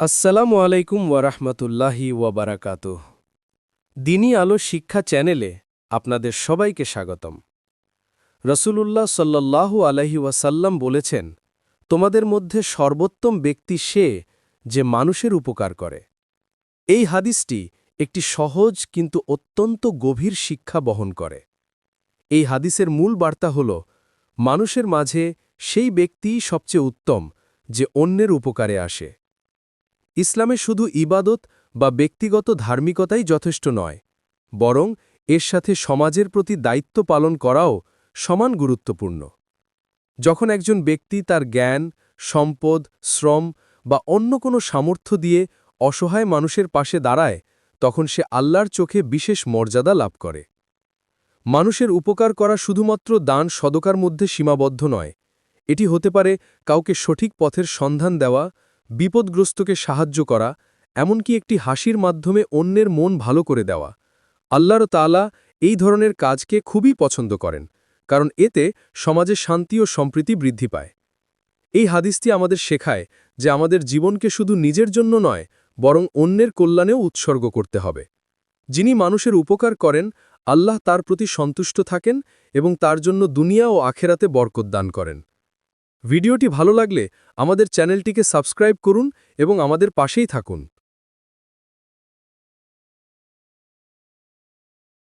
আসসালামু আলাইকুম ওয়ারাহমাতুল্লাহি ওয়াবারাকাত দিনী আলো শিক্ষা চ্যানেলে আপনাদের সবাইকে স্বাগতম। রসূলুল্লাহ সাল্লাল্লাহু আলাইহি ওয়াসাল্লাম বলেছেন, তোমাদের মধ্যে সর্বোত্তম ব্যক্তি সে যে মানুষের উপকার করে। এই হাদিসটি একটি সহজ কিন্তু অত্যন্ত গভীর শিক্ষা বহন করে। এই হাদিসের মূল বার্তা হল, মানুষের মাঝে সেই ব্যক্তিই সবচেয়ে উত্তম যে অন্যের উপকারে আসে। ইসলামে শুধু ইবাদত বা ব্যক্তিগত ধার্মিকতাই যথেষ্ট নয়, বরং এর সাথে সমাজের প্রতি দায়িত্ব পালন করাও সমান গুরুত্বপূর্ণ। যখন একজন ব্যক্তি তার জ্ঞান, সম্পদ, শ্রম বা অন্য কোনো সামর্থ্য দিয়ে অসহায় মানুষের পাশে দাঁড়ায়, তখন সে আল্লাহর চোখে বিশেষ মর্যাদা লাভ করে। মানুষের উপকার করা শুধুমাত্র দান সদকার মধ্যে সীমাবদ্ধ নয়, এটি হতে পারে কাউকে সঠিক পথের সন্ধান দেওয়া বিপদগ্রস্তকে সাহায্য করা, এমনকি একটি হাসির মাধ্যমে অন্যের মন ভালো করে দেওয়া। আল্লাহর তাআলা এই ধরনের কাজকে খুবই পছন্দ করেন, কারণ এতে সমাজে শান্তি ও সম্প্রীতি বৃদ্ধি পায়। এই হাদিসটি আমাদের শেখায় যে আমাদের জীবনকে শুধু নিজের জন্য নয়, বরং অন্যের কল্যাণেও উৎসর্গ করতে হবে। যিনি মানুষের উপকার করেন, আল্লাহ তার প্রতি সন্তুষ্ট থাকেন এবং তার জন্য দুনিয়া ও আখেরাতে বরকত দান করেন। ভিডিওটি ভালো লাগলে আমাদের চ্যানেলটিকে সাবস্ক্রাইব করুন এবং আমাদের পাশেই থাকুন।